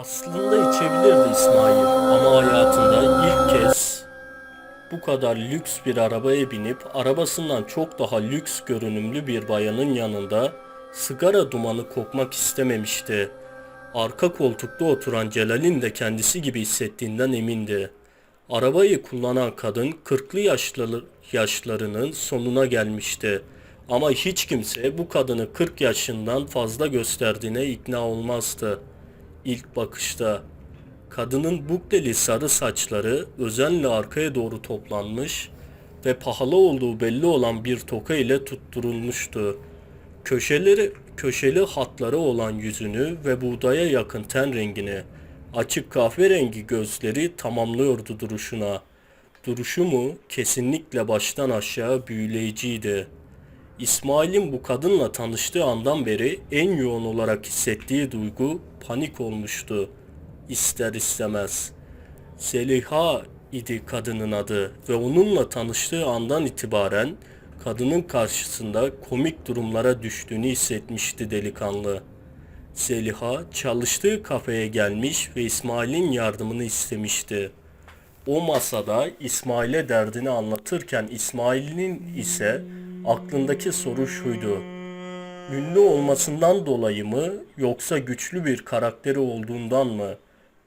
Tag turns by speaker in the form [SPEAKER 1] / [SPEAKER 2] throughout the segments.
[SPEAKER 1] Aslında içebilirdi İsmail ama hayatında ilk kez bu kadar lüks bir arabaya binip arabasından çok daha lüks görünümlü bir bayanın yanında sigara dumanı kokmak istememişti. Arka koltukta oturan Celal'in de kendisi gibi hissettiğinden emindi. Arabayı kullanan kadın 40'lı yaşları, yaşlarının sonuna gelmişti. Ama hiç kimse bu kadını 40 yaşından fazla gösterdiğine ikna olmazdı. İlk bakışta kadının bukleli sarı saçları özenle arkaya doğru toplanmış ve pahalı olduğu belli olan bir toka ile tutturulmuştu. Köşeleri köşeli hatları olan yüzünü ve buğdaya yakın ten rengini, açık kahverengi gözleri tamamlıyordu duruşuna. Duruşu mu kesinlikle baştan aşağı büyüleyiciydi. İsmail'in bu kadınla tanıştığı andan beri en yoğun olarak hissettiği duygu panik olmuştu. İster istemez. Seliha idi kadının adı ve onunla tanıştığı andan itibaren kadının karşısında komik durumlara düştüğünü hissetmişti delikanlı. Seliha çalıştığı kafeye gelmiş ve İsmail'in yardımını istemişti. O masada İsmail'e derdini anlatırken İsmail'in ise aklındaki soru şuydu. Ünlü olmasından dolayı mı yoksa güçlü bir karakteri olduğundan mı?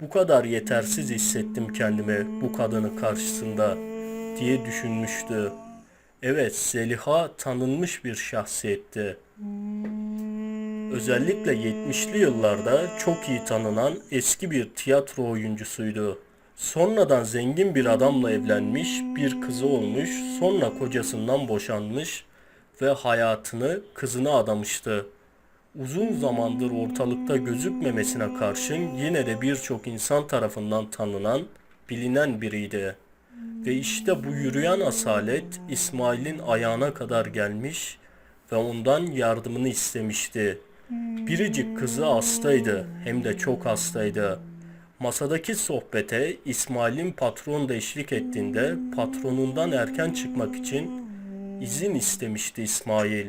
[SPEAKER 1] Bu kadar yetersiz hissettim kendimi bu kadının karşısında diye düşünmüştü. Evet, Zeliha tanınmış bir şahsiyetti. Özellikle 70'li yıllarda çok iyi tanınan eski bir tiyatro oyuncusuydu. Sonradan zengin bir adamla evlenmiş, bir kızı olmuş, sonra kocasından boşanmış ve hayatını kızına adamıştı. Uzun zamandır ortalıkta gözükmemesine karşın yine de birçok insan tarafından tanınan, bilinen biriydi. Ve işte bu yürüyen asalet İsmail'in ayağına kadar gelmiş ve ondan yardımını istemişti. Biricik kızı hastaydı, hem de çok hastaydı. Masadaki sohbete İsmail'in patron da eşlik ettiğinde patronundan erken çıkmak için izin istemişti İsmail.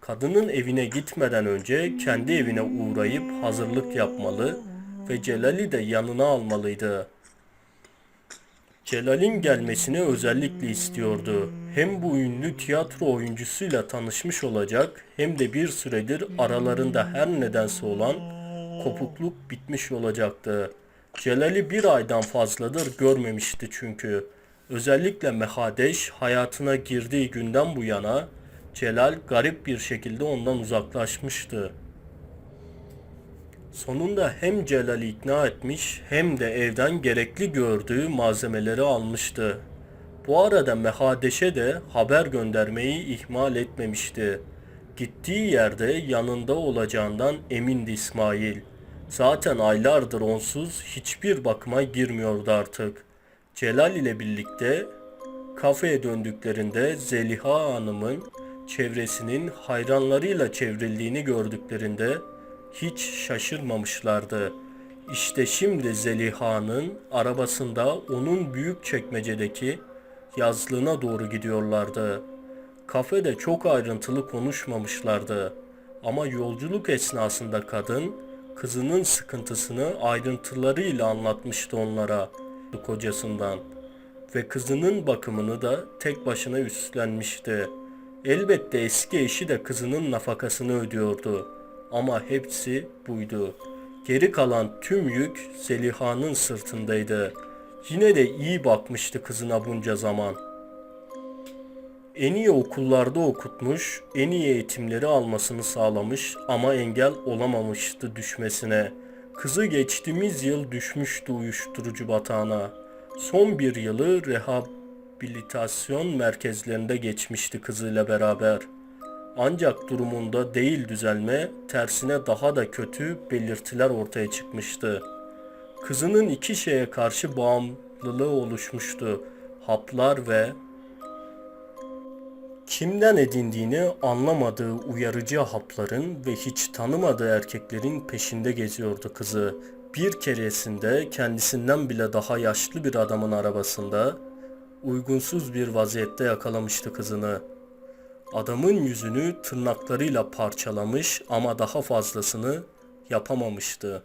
[SPEAKER 1] Kadının evine gitmeden önce kendi evine uğrayıp hazırlık yapmalı ve Celal'i de yanına almalıydı. Celal'in gelmesini özellikle istiyordu. Hem bu ünlü tiyatro oyuncusuyla tanışmış olacak hem de bir süredir aralarında her nedense olan kopukluk bitmiş olacaktı. Celal'i bir aydan fazladır görmemişti çünkü. Özellikle Mehadeş hayatına girdiği günden bu yana Celal garip bir şekilde ondan uzaklaşmıştı. Sonunda hem Celal'i ikna etmiş hem de evden gerekli gördüğü malzemeleri almıştı. Bu arada Mehadeş'e de haber göndermeyi ihmal etmemişti. Gittiği yerde yanında olacağından emindi İsmail. Zaten aylardır onsuz hiçbir bakıma girmiyordu artık. Celal ile birlikte kafeye döndüklerinde Zeliha Hanım'ın çevresinin hayranlarıyla çevrildiğini gördüklerinde hiç şaşırmamışlardı. İşte şimdi Zeliha'nın arabasında onun büyük çekmecedeki yazlığına doğru gidiyorlardı. Kafede çok ayrıntılı konuşmamışlardı. Ama yolculuk esnasında kadın kızının sıkıntısını ayrıntılarıyla anlatmıştı onlara kocasından ve kızının bakımını da tek başına üstlenmişti. Elbette eski eşi de kızının nafakasını ödüyordu. Ama hepsi buydu. Geri kalan tüm yük Zeliha'nın sırtındaydı. Yine de iyi bakmıştı kızına bunca zaman. En iyi okullarda okutmuş, en iyi eğitimleri almasını sağlamış ama engel olamamıştı düşmesine. Kızı geçtiğimiz yıl düşmüştü uyuşturucu batağına. Son bir yılı rehabilitasyon merkezlerinde geçmişti kızıyla beraber. Ancak durumunda değil düzelme, tersine daha da kötü belirtiler ortaya çıkmıştı. Kızının iki şeye karşı bağımlılığı oluşmuştu. Haplar ve kimden edindiğini anlamadığı uyarıcı hapların ve hiç tanımadığı erkeklerin peşinde geziyordu kızı. Bir keresinde kendisinden bile daha yaşlı bir adamın arabasında uygunsuz bir vaziyette yakalamıştı kızını. Adamın yüzünü tırnaklarıyla parçalamış ama daha fazlasını yapamamıştı.